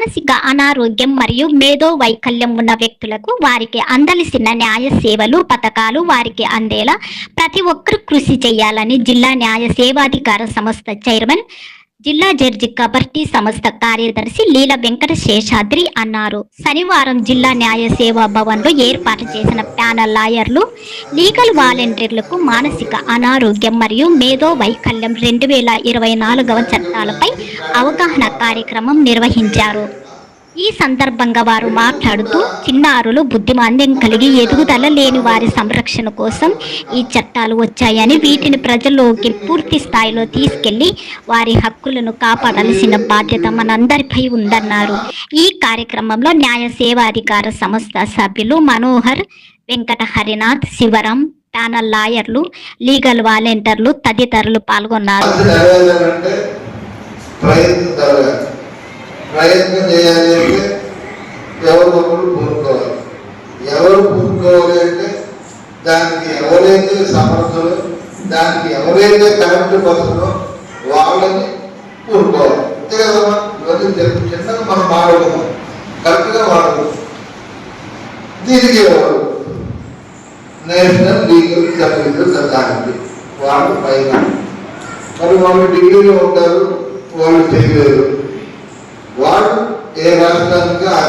మానసిక అనారోగ్యం మరియు మేధో వైకల్యం ఉన్న వ్యక్తులకు వారికి అందలిసిన న్యాయ సేవలు పథకాలు వారికి అందేలా ప్రతి ఒక్కరూ కృషి చేయాలని జిల్లా న్యాయ సేవాధికార సంస్థ చైర్మన్ జిల్లా జడ్జి కబర్టీ సంస్థ కార్యదర్శి లీల వెంకట శేషాద్రి అన్నారు. శనివారం జిల్లా న్యాయ సేవా భవన్లో ఏర్పాటు చేసిన ప్యానల్ లాయర్లు లీగల్ వాలంటీర్లకు మానసిక అనారోగ్యం మరియు మేధో వైకల్యం రెండు వేల ఇరవై నాలుగవ చట్టాలపై అవగాహన కార్యక్రమం నిర్వహించారు. ఈ సందర్భంగా వారు మాట్లాడుతూ చిన్నారులు బుద్ధిమాంద్యం కలిగి ఎదుగుదల లేని వారి సంరక్షణ కోసం ఈ చట్టాలు వచ్చాయని వీటిని ప్రజల్లోకి పూర్తి స్థాయిలో తీసుకెళ్ళి వారి హక్కులను కాపాడాల్సిన బాధ్యత మనందరిపై ఉందన్నారు. ఈ కార్యక్రమంలో న్యాయ సేవాధికార సంస్థ సభ్యులు మనోహర్ వెంకట హరినాథ్ శివరాం ప్యానల్ లాయర్లు లీగల్ వాలంటీర్లు తదితరులు పాల్గొన్నారు. ప్రయత్నం చేయాలి అంటే ఎవరు ఒకరు పూనుకోవాలి ఎవరు పూనుకోవాలి అంటే దానికి ఎవరైతే సమర్థులు దానికి ఎవరైతే కరెక్ట్ పడుతుందో వాళ్ళని పూనుకోవాలి అంతే కదమ్మా? ఇవన్నీ చిన్న- చిన్నగా మనం వాడుకున్నాం కరెక్ట్గా వాడుకున్నాం దీనికి ఎవరు? National legal services authority. వాళ్ళు పైన. మరి వాళ్ళు డిగ్రీలో ఉంటారు వాళ్ళు చేయలేరు. వాళ్ళు ఏ రాష్ట్రానికి ఆ